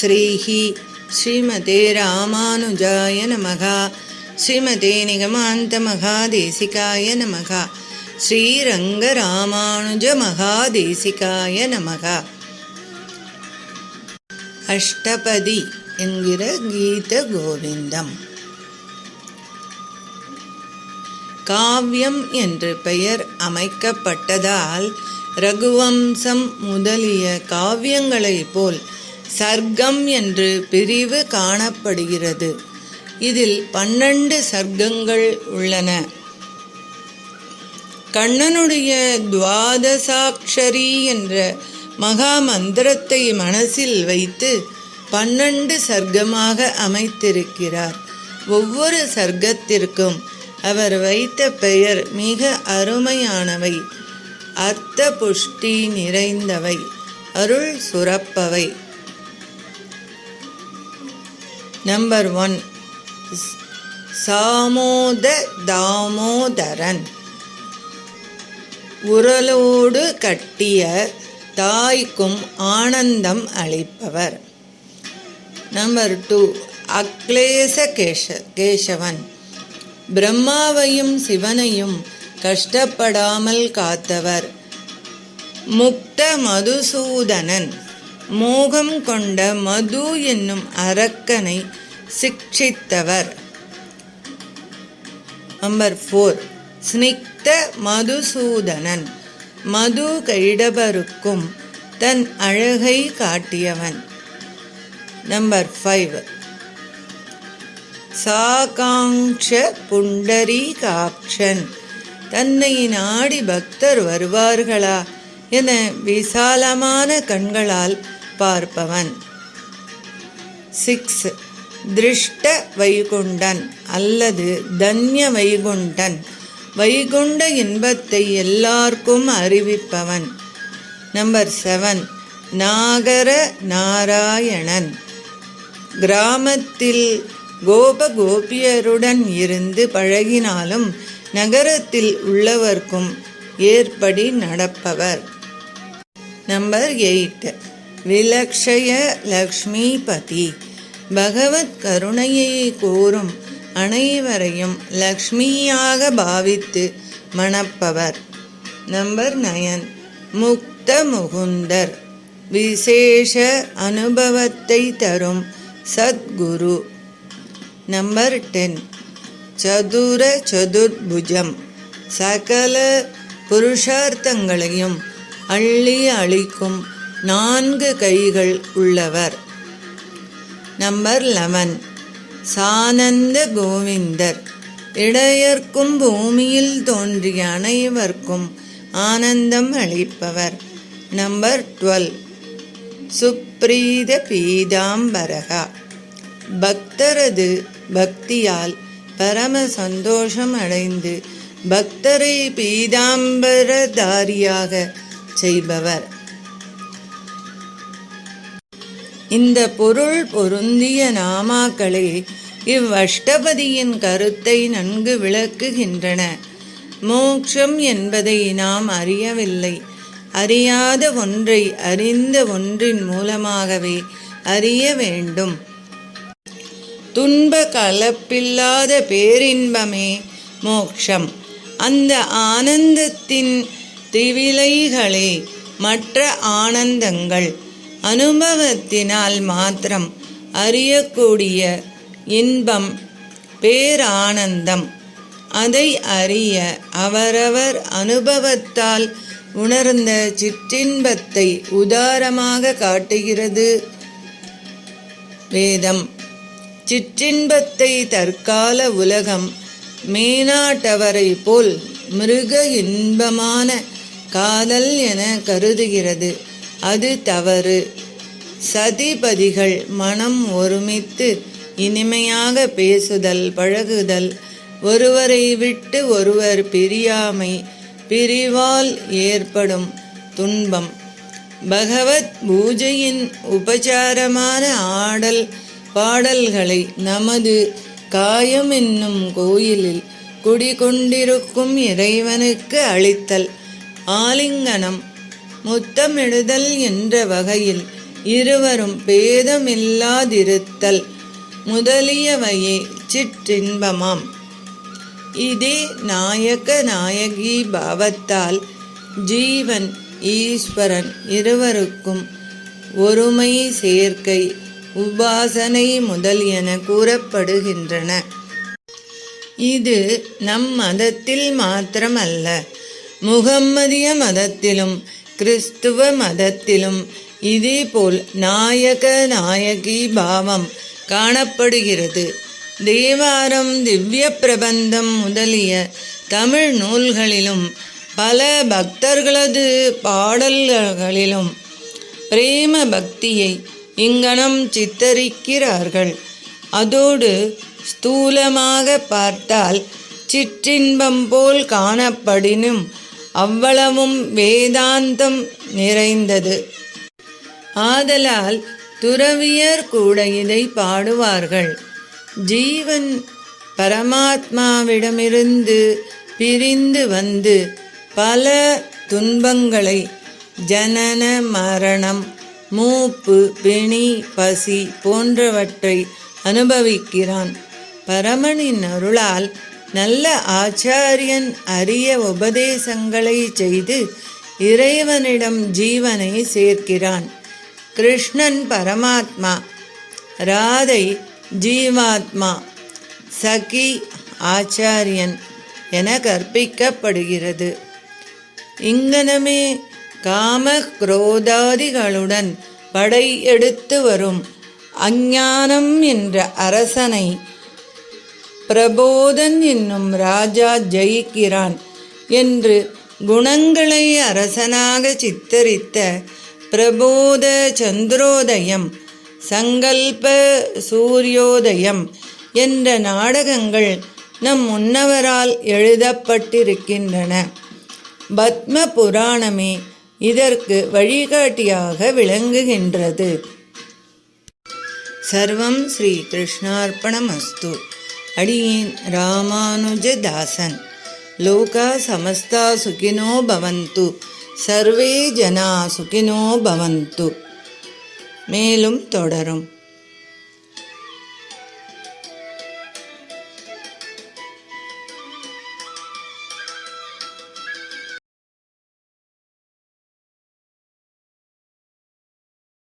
ஸ்ரீஹி ஸ்ரீமதே ராமானுஜாய நமகா ஸ்ரீமதே நிகமாந்த மகாதேசிகாய நமகா ஸ்ரீரங்க ராமானுஜ மகாதேசிகாய நமகா அஷ்டபதி என்கிற கீத கோவிந்தம் காவியம் என்று பெயர் அமைக்கப்பட்டதால் ரகுவம்சம் முதலிய காவியங்களைப் போல் சர்க்கம் என்று பிரிவு காணப்படுகிறது. இதில் பன்னெண்டு சர்க்கங்கள் உள்ளன. கண்ணனுடைய துவாதசாட்சரி என்ற மகா மந்திரத்தை மனசில் வைத்து பன்னெண்டு சர்க்கமாக அமைத்திருக்கிறார். ஒவ்வொரு சர்க்கத்திற்கும் அவர் வைத்த பெயர் மிக அருமையானவை. அர்த்த புஷ்டி நிறைந்தவை. அருள் சுரப்பவை. நம்பர் ஒன் சாமோத தாமோதரன். உரலோடு கட்டிய தாய்க்கும் ஆனந்தம் அளிப்பவர். நம்பர் டூ அக்லேச கேஷ கேசவன். பிரம்மாவையும் சிவனையும் கஷ்டப்படாமல் காத்தவர். முக்த மதுசூதனன். மோகம் கொண்ட மது என்னும் அரக்கனை சிக்ஷித்தவர். நம்பர் ஃபோர் ஸ்னிக்த மதுசூதனன். மது கைடபருக்கும் தன் அழகை காட்டியவன். நம்பர் ஃபைவ் சாகாங்ஷ காக்ஷன் தன்னை நாடி பக்தர் வருவார்களா? என விசாலமான கண்களால் பார்ப்பவன். சிக்ஸ் திருஷ்ட வைகுண்டன் அல்லது தன்ய வைகுண்டன். வைகுண்ட இன்பத்தை எல்லாருக்கும் அறிவிப்பவன். நம்பர் செவன் நாகர நாராயணன். கிராமத்தில் கோப கோபியருடன் இருந்து பழகினாலும் நகரத்தில் உள்ளவர்க்கும் ஏற்படி நடப்பவர். நம்பர் எயிட் விலக்ஷய லக்ஷ்மிபதி. பகவத் கருணையை கூறும் அனைவரையும் லக்ஷ்மியாக பாவித்து மணப்பவர். Number nine. முக்த முகுந்தர். விசேஷ அனுபவத்தை தரும் சத்குரு. Number ten. சதுர சதுர்புஜம். சகல புருஷார்த்தங்களையும் அள்ளி அளிக்கும் நான்கு கைகள் உள்ளவர். Number eleven. சானந்த கோவிந்தர். இடையர்க்கும் பூமியில் தோன்றிய அனைவர்க்கும் ஆனந்தம் அளிப்பவர். Number twelve. சுப்ரீத பீதாம்பரகா. பக்தரது பக்தியால் பரம சந்தோஷம் அடைந்து பக்தரை பீதாம்பரதாரியாக செய்பவர். இந்த பொருள் பொருந்திய நாமாக்களே இவ்வஷ்டபதியின் கருத்தை நன்கு விளக்குகின்றன. மோக்ஷம் என்பதை நாம் அறியவில்லை. அறியாத ஒன்றை அறிந்த ஒன்றின் மூலமாகவே அறிய வேண்டும். துன்ப கலப்பில்லாத பேரின்பமே மோக்ஷம். அந்த ஆனந்தத்தின் திவிலைகளே மற்ற ஆனந்தங்கள். அனுபவத்தினால் மாத்திரம் அறியக்கூடிய இன்பம் பேரானந்தம். அதை அறிய அவரவர் அனுபவத்தால் உணர்ந்த சிற்றின்பத்தை உதாரமாக காட்டுகிறது. வேதம். சிற்றின்பத்தை தற்கால உலகம் மேனாட்டவரை போல் மிருக இன்பமான காதல் என கருதுகிறது. அது தவறு. சதிபதிகள் மனம் ஒருமித்து இனிமையாக பேசுதல் பழகுதல். ஒருவரை விட்டு ஒருவர் பிரியாமை பிரிவால் ஏற்படும் துன்பம். பகவத் பூஜையின் உபச்சாரமான ஆடல் பாடல்களை நமது காயம் என்னும் கோயிலில் குடிகொண்டிருக்கும் இறைவனுக்கு அளித்தல். ஆலிங்கனம் முத்தமிடுதல் என்ற வகையில் இருவரும் பேதமில்லாதிருத்தல் முதலியவையே சிற்றின்பமாம். இதே நாயக நாயகி பாவத்தால் ஜீவன் ஈஸ்வரன் இருவருக்கும் ஒருமை சேர்க்கை உபாசனை முதலியன கூறப்படுகின்றன. இது நம் மதத்தில் மாத்திரமல்ல முகம்மதிய மதத்திலும் கிறிஸ்துவ மதத்திலும் இதேபோல் நாயக நாயகி பாவம் காணப்படுகிறது. தேவாரம் திவ்ய பிரபந்தம் முதலிய தமிழ் நூல்களிலும் பல பக்தர்களது பாடல்களிலும் பிரேம பக்தியை இங்கனம் சித்தரிக்கிறார்கள். அதோடு ஸ்தூலமாக பார்த்தால் சிற்றின்பம் போல் காணப்படினும் அவ்வளவும் வேதாந்தம் நிறைந்தது. ஆதலால் துறவியர் கூட இதை பாடுவார்கள். ஜீவன் பரமாத்மாவிடமிருந்து பிரிந்து வந்து பல துன்பங்களை ஜனன மரணம் மூப்பு பிணி பசி போன்றவற்றை அனுபவிக்கிறான். பரமனின் அருளால் நல்ல ஆச்சாரியன் அரிய உபதேசங்களை செய்து இறைவனிடம் ஜீவனை சேர்க்கிறான். கிருஷ்ணன் பரமாத்மா ராதை ஜீவாத்மா சகி ஆச்சாரியன் என கற்பிக்கப்படுகிறது. இங்கனமே காம குரோதாதிகளுடன் படையெடுத்து வரும் அஞ்ஞானம் என்ற அரசனை பிரபோதன் என்னும் ராஜா ஜெயிக்கிறான் என்று குணங்களை அரசனாக சித்தரித்த பிரபோத சந்திரோதயம் சங்கல்ப சூரியோதயம் என்ற நாடகங்கள் நம் முன்னவரால் எழுதப்பட்டிருக்கின்றன. பத்ம புராணமே இதற்கு வழிகாட்டியாக விளங்குகின்றது. சர்வம் ஸ்ரீ கிருஷ்ணார்ப்பணமஸ்து அடியேன் ராமானுஜதாசன் லோகா சமஸ்தா சுகினோ பவந்து சர்வே ஜனா சுகினோ பவந்து மேலும் தொடரும்